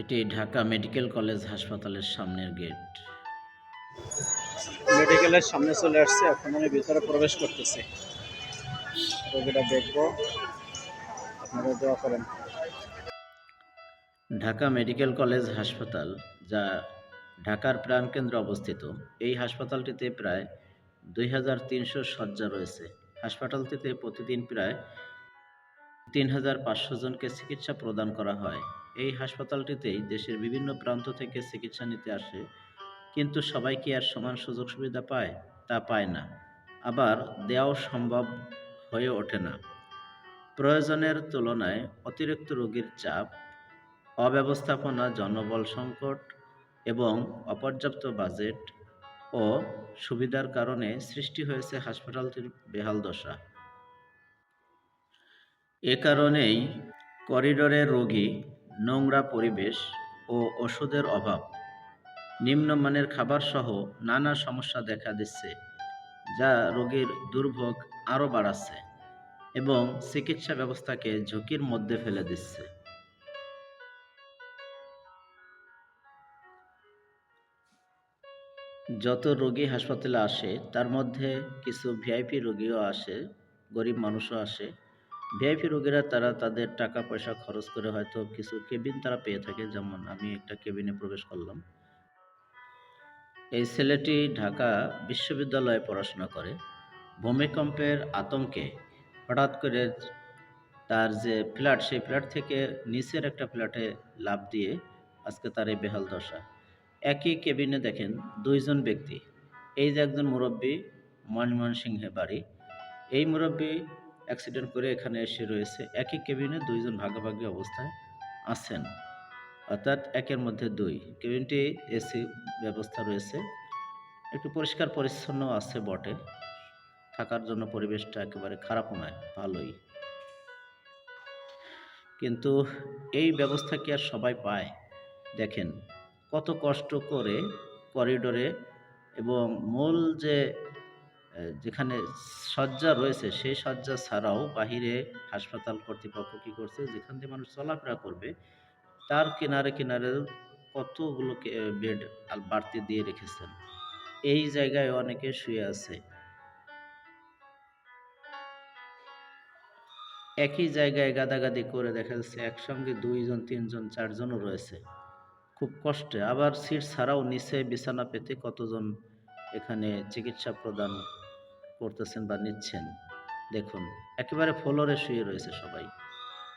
এটি Dhaka medical college হাসপাতালের সামনের গেট। মেডিকেলের সামনে চলে আসছে এখন আমি ভিতরে প্রবেশ করতেছি। রোগীটা দেখব। আপনারা দোয়া করেন। ঢাকা মেডিকেল কলেজ হাসপাতাল যা ঢাকার প্রাণকেন্দ্রে অবস্থিত এই হাসপাতালটিতে প্রায় দুই হাজার তিনশো শয্যা রয়েছে। হাসপাতালটিতে প্রতিদিন প্রায় তিন হাজার পাঁচশো জনকে চিকিৎসা প্রদান করা হয়। এই হাসপাতালটিতেই দেশের বিভিন্ন প্রান্ত থেকে চিকিৎসা নিতে আসে, কিন্তু সবাই কি আর সমান সুযোগ সুবিধা পায়? তা পায় না। আবার দেওয়াও সম্ভব হয়ে ওঠে না। প্রয়োজনের তুলনায় অতিরিক্ত রোগীর চাপ, অব্যবস্থাপনা জনবল সংকট এবং অপর্যাপ্ত বাজেট ও সুবিধার কারণে সৃষ্টি হয়েছে হাসপাতালটির বেহাল দশা। এ কারণেই করিডোরে রোগী নোংরা পরিবেশ ও ওষুধের অভাব। নিম্নমানের খাবারসহ নানা সমস্যা দেখা দিচ্ছে, যা রোগীর দুর্ভোগ আরও বাড়াচ্ছে এবং চিকিৎসা ব্যবস্থাকে ঝুঁকির মধ্যে ফেলে দিচ্ছে। যত রোগী হাসপাতালে আসে, তার মধ্যে কিছু ভিআইপি রোগীও আসে, গরিব মানুষও আসে ভিআইপি রোগীরা তারা তাদের টাকা, পয়সা খরচ করে হয়তো কিছু কেবিন তারা পেয়ে থাকে। যেমন আমি একটা কেবিনে প্রবেশ করলাম। এই ছেলেটি ঢাকা বিশ্ববিদ্যালয়ে পড়াশোনা করে। ভূমিকম্পের আতঙ্কে হঠাৎ করে তার যে ফ্ল্যাট, সেই ফ্ল্যাট থেকে নিচের একটা ফ্ল্যাটে লাফ দিয়ে আজকে তার এই বেহাল দশা। একই কেবিনে দেখেন দুইজন ব্যক্তি। এই যে একজন মুরব্বী ময়মনসিংহে বাড়ি। এই মুরব্বী অ্যাক্সিডেন্ট করে এখানে এসে রয়েছে। একই কেবিনে দুইজন ভাগাভাগি অবস্থায় আছেন। অর্থাৎ একের মধ্যে দুই। কেবিনটি এসি ব্যবস্থা রয়েছে। একটু পরিষ্কার পরিচ্ছন্ন আছে বটে। থাকার জন্য পরিবেশটা একেবারে খারাপও নয়, ভালোই। কিন্তু এই ব্যবস্থা কি আর সবাই পায়? দেখেন, কত কষ্ট করে করিডোরে এবং মূল যে যেখানে শয্যা রয়েছে সেই শয্যা ছাড়াও বাহিরে হাসপাতাল কর্তৃপক্ষ কী করছে? যেখান দিয়ে মানুষ চলাফেরা করবে, তার কিনারে কিনারে কতগুলো বেড বাড়তি দিয়ে রেখেছেন। এই জায়গায় অনেকে শুয়ে আছে। একই জায়গায় গাদাগাদি করে দেখা যাচ্ছে একসঙ্গে দুইজন, তিনজন, চারজনও রয়েছে। খুব কষ্টে। আবার সিট ছাড়াও নিচে বিছানা পেতে কতজন এখানে চিকিৎসা প্রদান করতেছেন বা নিচ্ছেন, দেখুন, একেবারে ফ্লোরে শুয়ে রয়েছে সবাই।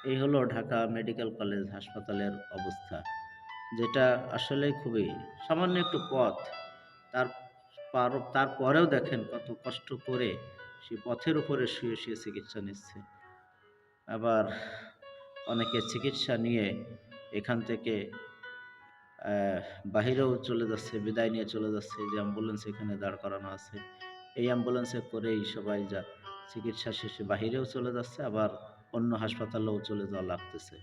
এই হলো ঢাকা মেডিকেল কলেজ হাসপাতালের অবস্থা, যেটা আসলে খুবই সামান্য একটু পথ। তার তারপরেও দেখেন কত কষ্ট করে সে পথের উপরে শুয়ে শুয়ে চিকিৎসা নিচ্ছে। আবার অনেকে চিকিৎসা নিয়ে এখান থেকে বাহিরেও চলে যাচ্ছে, বিদায় নিয়ে চলে যাচ্ছে যে অ্যাম্বুলেন্স এখানে দাঁড় করানো আছে। এই অ্যাম্বুলেন্সে করেই সবাই যা চিকিৎসা শেষে বাহিরেও চলে যাচ্ছে, আবার অন্য হাসপাতালেও চলে যাওয়া লাগতেছে।